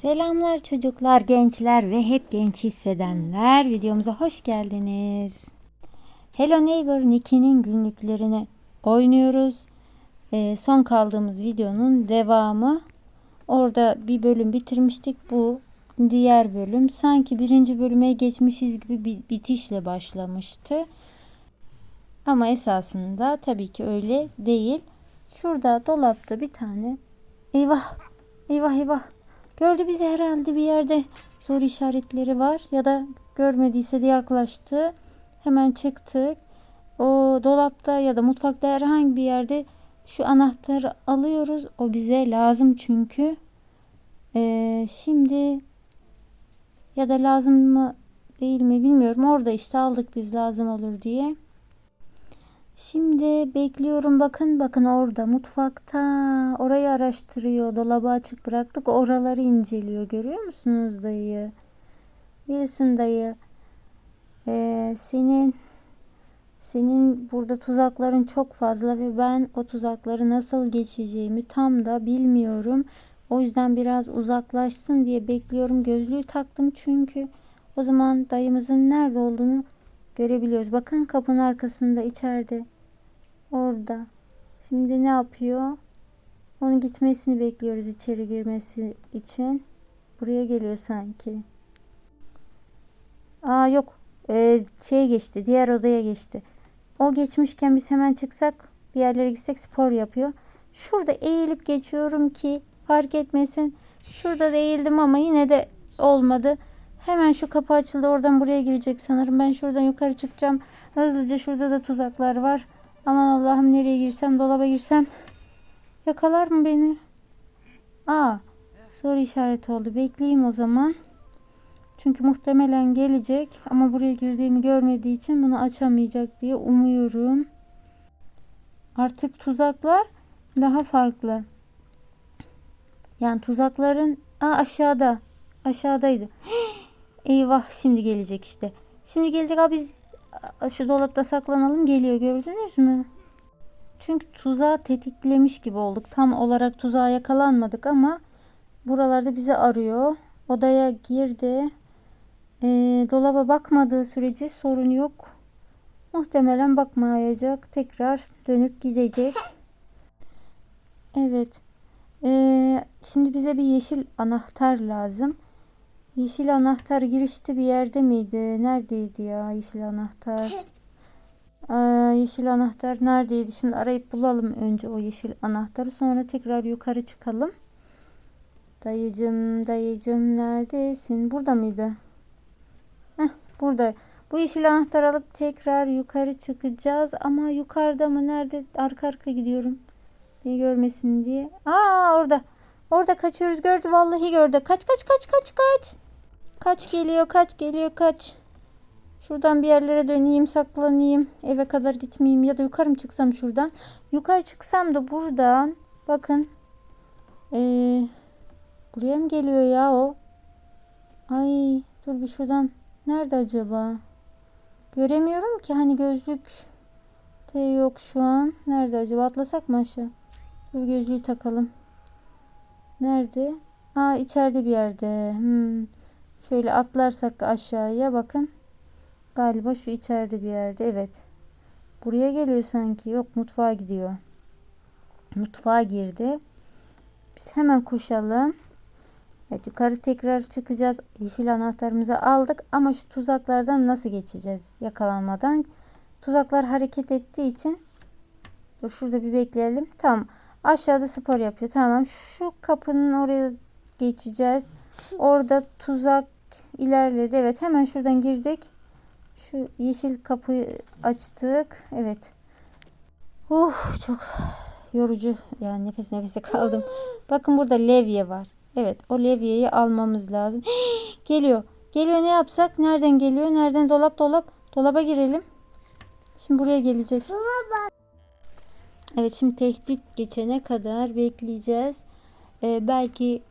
Selamlar çocuklar, gençler ve hep genç hissedenler. Videomuza hoş geldiniz. Hello Neighbor Nicky'nin günlüklerini oynuyoruz. Ee, son kaldığımız videonun devamı. Orada bir bölüm bitirmiştik. Bu diğer bölüm. Sanki birinci bölüme geçmişiz gibi bir bitişle başlamıştı. Ama esasında tabii ki öyle değil. Şurada dolapta bir tane eyvah eyvah eyvah Gördü bizi herhalde bir yerde soru işaretleri var ya da görmediyse de yaklaştı. Hemen çıktık. O dolapta ya da mutfakta herhangi bir yerde şu anahtarı alıyoruz. O bize lazım çünkü. Ee, şimdi ya da lazım mı değil mi bilmiyorum. Orada işte aldık biz lazım olur diye. Şimdi bekliyorum. Bakın bakın orada mutfakta. Orayı araştırıyor. Dolabı açık bıraktık. Oraları inceliyor. Görüyor musunuz dayı? Wilson dayı. Ee, senin senin burada tuzakların çok fazla ve ben o tuzakları nasıl geçeceğimi tam da bilmiyorum. O yüzden biraz uzaklaşsın diye bekliyorum. Gözlüğü taktım çünkü. O zaman dayımızın nerede olduğunu görebiliyoruz. Bakın kapının arkasında içeride. Orada. Şimdi ne yapıyor? Onun gitmesini bekliyoruz içeri girmesi için. Buraya geliyor sanki. Aa yok. Ee, şeye geçti. Diğer odaya geçti. O geçmişken biz hemen çıksak bir yerlere gitsek spor yapıyor. Şurada eğilip geçiyorum ki fark etmesin. Şurada da eğildim ama yine de olmadı. Hemen şu kapı açıldı. Oradan buraya girecek sanırım. Ben şuradan yukarı çıkacağım. Hızlıca şurada da tuzaklar var. Aman Allah'ım nereye girsem dolaba girsem. Yakalar mı beni? Aa soru işareti oldu. Bekleyeyim o zaman. Çünkü muhtemelen gelecek ama buraya girdiğimi görmediği için bunu açamayacak diye umuyorum. Artık tuzaklar daha farklı. Yani tuzakların Aa, aşağıda. Aşağıdaydı. Eyvah şimdi gelecek işte. Şimdi gelecek abi biz şu dolapta saklanalım geliyor gördünüz mü? Çünkü tuzağı tetiklemiş gibi olduk. Tam olarak tuzağa yakalanmadık ama buralarda bizi arıyor. Odaya girdi. E, dolaba bakmadığı sürece sorun yok. Muhtemelen bakmayacak. Tekrar dönüp gidecek. Evet. E, şimdi bize bir yeşil anahtar lazım. Yeşil anahtar girişte bir yerde miydi? Neredeydi ya yeşil anahtar? Aa, yeşil anahtar neredeydi? Şimdi arayıp bulalım önce o yeşil anahtarı. Sonra tekrar yukarı çıkalım. Dayıcım, dayıcım neredesin? Burada mıydı? Heh, burada. Bu yeşil anahtar alıp tekrar yukarı çıkacağız. Ama yukarıda mı? Nerede? Arka arka gidiyorum. Beni görmesin diye. Aa orada. Orada kaçıyoruz. Gördü vallahi gördü. Kaç kaç kaç kaç kaç. Kaç geliyor kaç geliyor kaç. Şuradan bir yerlere döneyim saklanayım. Eve kadar gitmeyeyim ya da yukarı mı çıksam şuradan. Yukarı çıksam da buradan. Bakın. Ee, buraya mı geliyor ya o? Ay dur bir şuradan. Nerede acaba? Göremiyorum ki hani gözlük de yok şu an. Nerede acaba? Atlasak mı aşağı? Dur gözlüğü takalım. Nerede? Aa içeride bir yerde. Hmm. Şöyle atlarsak aşağıya bakın. Galiba şu içeride bir yerde. Evet. Buraya geliyor sanki. Yok mutfağa gidiyor. Mutfağa girdi. Biz hemen koşalım. Evet yukarı tekrar çıkacağız. Yeşil anahtarımızı aldık ama şu tuzaklardan nasıl geçeceğiz yakalanmadan? Tuzaklar hareket ettiği için dur şurada bir bekleyelim. Tamam. Aşağıda spor yapıyor. Tamam. Şu kapının oraya geçeceğiz. Orada tuzak ilerledi. Evet hemen şuradan girdik. Şu yeşil kapıyı açtık. Evet. Uf çok yorucu. Yani nefes nefese kaldım. Bakın burada levye var. Evet o levyeyi almamız lazım. geliyor. Geliyor ne yapsak? Nereden geliyor? Nereden dolap dolap? Dolaba girelim. Şimdi buraya gelecek. Evet şimdi tehdit geçene kadar bekleyeceğiz. Ee, belki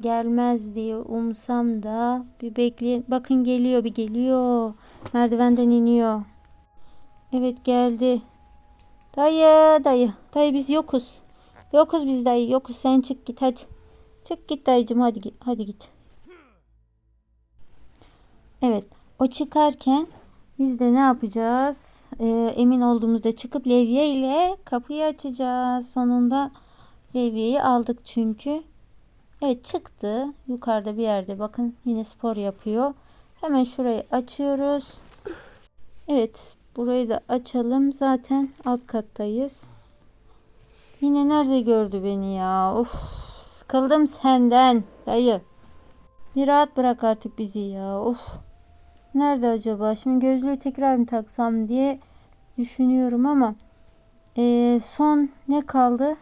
gelmez diye umsam da bir bekleyin. Bakın geliyor bir geliyor. Merdivenden iniyor. Evet geldi. Dayı dayı. Dayı biz yokuz. Yokuz biz dayı. Yokuz sen çık git hadi. Çık git dayıcım hadi git. Hadi git. Evet. O çıkarken biz de ne yapacağız? Ee, emin olduğumuzda çıkıp levye ile kapıyı açacağız. Sonunda levyeyi aldık çünkü. Evet çıktı. Yukarıda bir yerde bakın yine spor yapıyor. Hemen şurayı açıyoruz. Evet burayı da açalım. Zaten alt kattayız. Yine nerede gördü beni ya? Of sıkıldım senden dayı. Bir rahat bırak artık bizi ya. Of. Nerede acaba? Şimdi gözlüğü tekrar mı taksam diye düşünüyorum ama eee, son ne kaldı?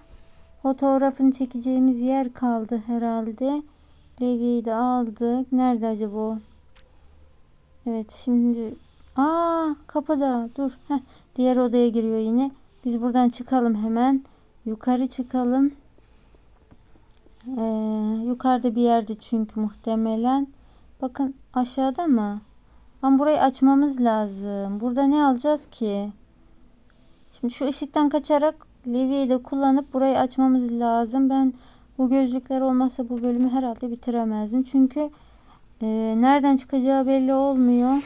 Fotoğrafını çekeceğimiz yer kaldı herhalde. Levyeyi de aldık. Nerede acaba o? Evet şimdi Aa kapıda dur. Heh, diğer odaya giriyor yine. Biz buradan çıkalım hemen. Yukarı çıkalım. Ee, yukarıda bir yerde çünkü muhtemelen. Bakın aşağıda mı? Ama burayı açmamız lazım. Burada ne alacağız ki? Şimdi şu ışıktan kaçarak levyeyi de kullanıp burayı açmamız lazım. Ben bu gözlükler olmasa bu bölümü herhalde bitiremezdim. Çünkü e, nereden çıkacağı belli olmuyor.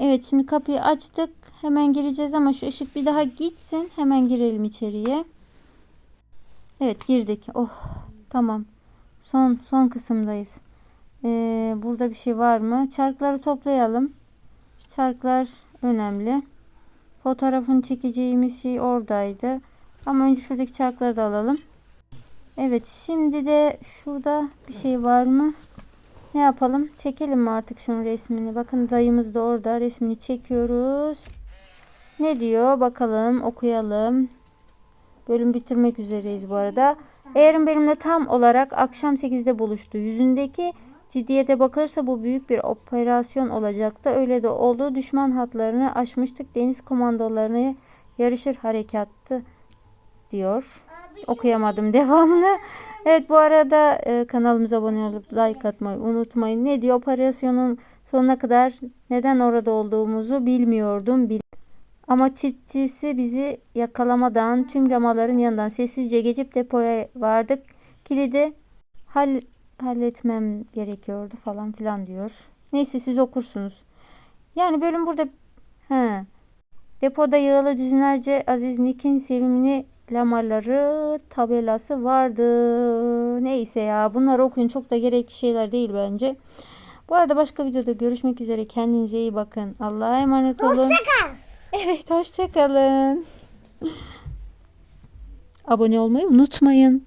Evet şimdi kapıyı açtık. Hemen gireceğiz ama şu ışık bir daha gitsin. Hemen girelim içeriye. Evet girdik. Oh tamam. Son son kısımdayız. Ee, burada bir şey var mı? Çarkları toplayalım. Çarklar önemli. Fotoğrafını çekeceğimiz şey oradaydı. Ama önce şuradaki çarkları da alalım. Evet şimdi de şurada bir şey var mı? Ne yapalım? Çekelim mi artık şunun resmini? Bakın dayımız da orada. Resmini çekiyoruz. Ne diyor? Bakalım okuyalım. Bölüm bitirmek üzereyiz bu arada. Eğerin benimle tam olarak akşam 8'de buluştu. Yüzündeki ciddiyete bakılırsa bu büyük bir operasyon olacaktı. Öyle de oldu. Düşman hatlarını aşmıştık. Deniz komandolarını yarışır harekattı diyor. Okuyamadım devamını. Evet bu arada e, kanalımıza abone olup like atmayı unutmayın. Ne diyor? Operasyonun sonuna kadar neden orada olduğumuzu bilmiyordum. Bil ama çiftçisi bizi yakalamadan tüm lamaların yanından sessizce geçip depoya vardık. Kilidi hal halletmem gerekiyordu falan filan diyor. Neyse siz okursunuz. Yani bölüm burada he. Depoda yığılı düzinlerce Aziz Nick'in sevimli lamaları tabelası vardı. Neyse ya bunları okuyun çok da gerekli şeyler değil bence. Bu arada başka videoda görüşmek üzere. Kendinize iyi bakın. Allah'a emanet olun. Hoşçakal. Evet hoşçakalın. Abone olmayı unutmayın.